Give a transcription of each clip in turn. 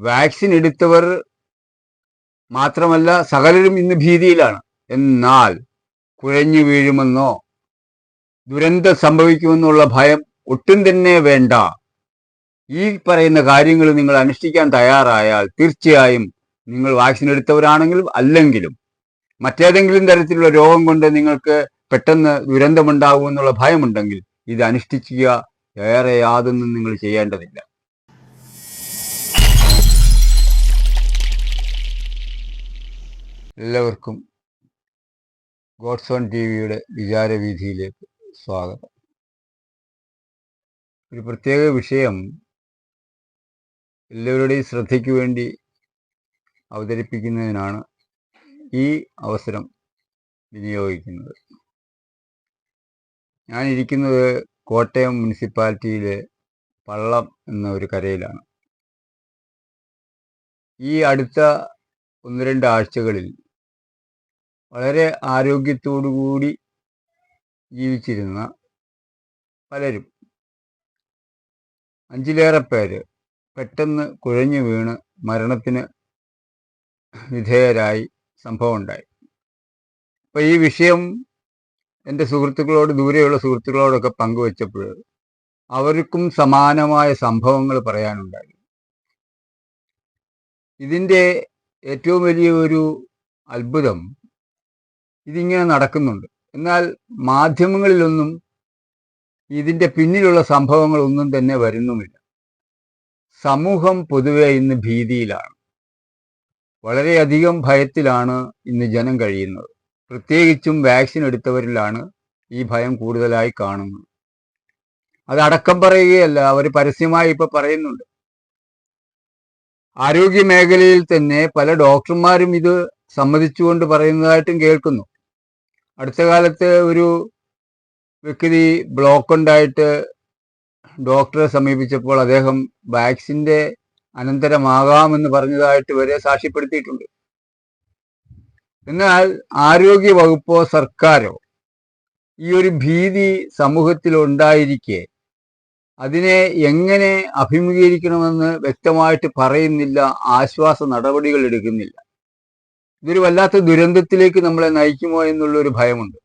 Vaccine എടുത്തവർ മാത്രമല്ല സകലരും ഇന്ന് ഭീതിയിലാണ്. എന്നാൽ കുഴഞ്ഞു വീഴുമെന്നോ ദുരന്തം സംഭവിക്കുമെന്നുള്ള ഭയം ഒട്ടും തന്നെ വേണ്ട. ഈ പറയുന്ന കാര്യങ്ങൾ നിങ്ങൾ അനുഷ്ഠിക്കാൻ തയ്യാറായാൽ തീർച്ചയായും നിങ്ങൾ വാക്സിൻ എടുത്തവരാണെങ്കിലും അല്ലെങ്കിലും മറ്റേതെങ്കിലും തരത്തിലുള്ള രോഗം കൊണ്ട് നിങ്ങൾക്ക് പെട്ടെന്ന് ദുരന്തമുണ്ടാകുമെന്നുള്ള ഭയമുണ്ടെങ്കിൽ ഇത് അനുഷ്ഠിക്കുക വേറെ യാതൊന്നും നിങ്ങൾ ചെയ്യേണ്ടതില്ല. എല്ലാവർക്കും ഗോഡ്സ് ഓൺ ടി വിയുടെ വിചാരവീതിയിലേക്ക് സ്വാഗതം. ഒരു പ്രത്യേക വിഷയം എല്ലാവരുടെയും ശ്രദ്ധയ്ക്ക് വേണ്ടി അവതരിപ്പിക്കുന്നതിനാണ് ഈ അവസരം വിനിയോഗിക്കുന്നത്. ഞാനിരിക്കുന്നത് കോട്ടയം മുനിസിപ്പാലിറ്റിയിലെ പള്ളം എന്ന ഒരു കരയിലാണ്. ഈ അടുത്ത ഒന്ന് രണ്ട് ആഴ്ചകളിൽ വളരെ ആരോഗ്യത്തോടുകൂടി ജീവിച്ചിരുന്ന പലരും. അഞ്ചിലേറെ പേര് പെട്ടെന്ന് കുഴഞ്ഞു വീണ് മരണത്തിന് വിധേയരായി സംഭവം ഉണ്ടായി. അപ്പോൾ ഈ വിഷയം എന്റെ സുഹൃത്തുക്കളോട് ദൂരെയുള്ള സുഹൃത്തുക്കളോടൊക്കെ പങ്കുവച്ചപ്പോൾ അവർക്കും സമാനമായ സംഭവങ്ങൾ പറയാനുണ്ടായി. ഇതിന്റെ ഏറ്റവും വലിയ ഒരു അത്ഭുതം ഇതിങ്ങനെ നടക്കുന്നുണ്ട്. എന്നാൽ മാധ്യമങ്ങളിലൊന്നും ഇതിന്റെ പിന്നിലുള്ള സംഭവങ്ങളൊന്നും തന്നെ വരുന്നുമില്ല. സമൂഹം പൊതുവെ ഇന്ന് ഭീതിയിലാണ്. വളരെയധികം ഭയത്തിലാണ് ഇന്ന് ജനം കഴിയുന്നത്. പ്രത്യേകിച്ചും വാക്സിൻ എടുത്തവരിലാണ് ഈ ഭയം കൂടുതലായി കാണുന്നത്. അത് അടക്കം പറയുകയല്ല അവർ പരസ്യമായി ഇപ്പൊ പറയുന്നുണ്ട്. ആരോഗ്യ മേഖലയിൽ തന്നെ പല ഡോക്ടർമാരും ഇത് സമ്മതിച്ചുകൊണ്ട് പറയുന്നതായിട്ടും കേൾക്കുന്നു. അടുത്ത കാലത്ത് ഒരു വ്യക്തി ബ്ലോക്ക് ഉണ്ടായിട്ട് ഡോക്ടറെ സമീപിച്ചപ്പോൾ അദ്ദേഹം വാക്സിന്റെ അനന്തരമാകാമെന്ന് പറഞ്ഞതായിട്ട് വരെ സാക്ഷ്യപ്പെടുത്തിയിട്ടുണ്ട്. എന്നാൽ ആരോഗ്യ വകുപ്പോ സർക്കാരോ ഈ ഒരു ഭീതി സമൂഹത്തിൽ ഉണ്ടായിരിക്കെ അതിനെ എങ്ങനെ അഭിമുഖീകരിക്കണമെന്ന് വ്യക്തമായിട്ട് പറയുന്നില്ല ആശ്വാസ നടപടികൾ എടുക്കുന്നില്ല. ഇതൊരു വല്ലാത്ത ദുരന്തത്തിലേക്ക് നമ്മളെ നയിക്കുമോ എന്നുള്ള ഒരു ഭയമുണ്ട്.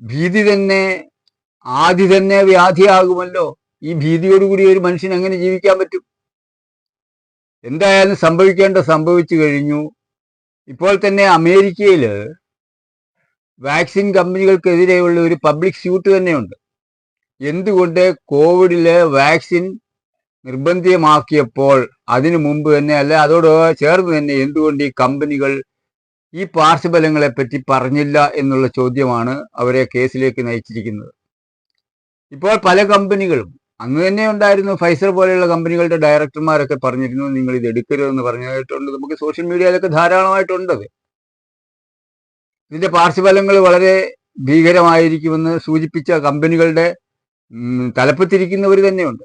ഭീതി തന്നെ ആദ്യ തന്നെ വ്യാധിയാകുമല്ലോ? ഈ ഭീതിയോടുകൂടി ഒരു മനുഷ്യൻ എങ്ങനെ ജീവിക്കാൻ പറ്റും? എന്തായാലും സംഭവിക്കേണ്ട സംഭവിച്ചു കഴിഞ്ഞു. ഇപ്പോൾ തന്നെ അമേരിക്കയിൽ വാക്സിൻ കമ്പനികൾക്കെതിരെയുള്ള ഒരു പബ്ലിക് സ്യൂട്ട് തന്നെയുണ്ട്. എന്തുകൊണ്ട് കോവിഡിലെ വാക്സിൻ നിർബന്ധിതമാക്കിയപ്പോൾ അതിനു മുമ്പ് തന്നെ അല്ലെ അതോട് ചേർന്ന് തന്നെ എന്തുകൊണ്ട് ഈ കമ്പനികൾ ഈ പാർശ്വഫലങ്ങളെ പറ്റി പറഞ്ഞില്ല എന്നുള്ള ചോദ്യമാണ് അവരെ കേസിലേക്ക് നയിച്ചിരിക്കുന്നത്. ഇപ്പോൾ പല കമ്പനികളും അന്ന് തന്നെ ഉണ്ടായിരുന്നു ഫൈസർ പോലെയുള്ള കമ്പനികളുടെ ഡയറക്ടർമാരൊക്കെ പറഞ്ഞിരുന്നു നിങ്ങൾ ഇത് എടുക്കരുതെന്ന് പറഞ്ഞതായിട്ടുണ്ട് നമുക്ക് സോഷ്യൽ മീഡിയയിലൊക്കെ ധാരാളമായിട്ടുണ്ടത് ഇതിന്റെ പാർശ്വഫലങ്ങൾ വളരെ ഭീകരമായിരിക്കുമെന്ന് സൂചിപ്പിച്ച കമ്പനികളുടെ തലപ്പത്തിരിക്കുന്നവർ തന്നെയുണ്ട്.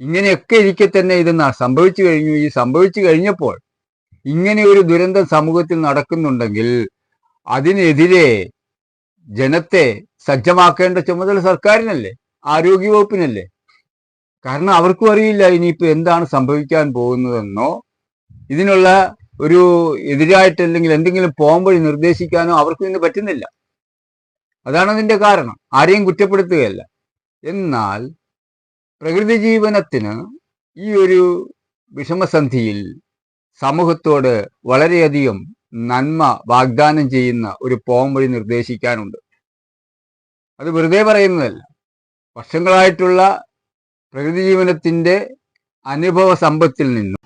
ഇങ്ങനെയൊക്കെ ഇരിക്കെ തന്നെ ഇത് സംഭവിച്ചു കഴിഞ്ഞു. ഈ സംഭവിച്ചു കഴിഞ്ഞപ്പോൾ ഇങ്ങനെ ഒരു ദുരന്തം സമൂഹത്തിൽ നടക്കുന്നുണ്ടെങ്കിൽ അതിനെതിരെ ജനത്തെ സജ്ജമാക്കേണ്ട ചുമതല സർക്കാരിനല്ലേ? ആരോഗ്യവകുപ്പിനല്ലേ കാരണം അവർക്കും അറിയില്ല ഇനിയിപ്പോൾ എന്താണ് സംഭവിക്കാൻ പോകുന്നതെന്നോ. ഇതിനുള്ള ഒരു എതിരായിട്ട് അല്ലെങ്കിൽ എന്തെങ്കിലും പോകുമ്പോഴി നിർദ്ദേശിക്കാനോ അവർക്കും ഇന്ന് പറ്റുന്നില്ല. അതാണ് കാരണം. ആരെയും കുറ്റപ്പെടുത്തുകയല്ല. എന്നാൽ പ്രകൃതി ജീവനത്തിന് ഈ ഒരു വിഷമസന്ധിയിൽ സമൂഹത്തോട് വളരെയധികം നന്മ വാഗ്ദാനം ചെയ്യുന്ന ഒരു പോംവഴി നിർദ്ദേശിക്കാനുണ്ട്. അത് വെറുതെ പറയുന്നതല്ല. വർഷങ്ങളായിട്ടുള്ള പ്രകൃതി ജീവനത്തിന്റെ അനുഭവ സമ്പത്തിൽ നിന്നും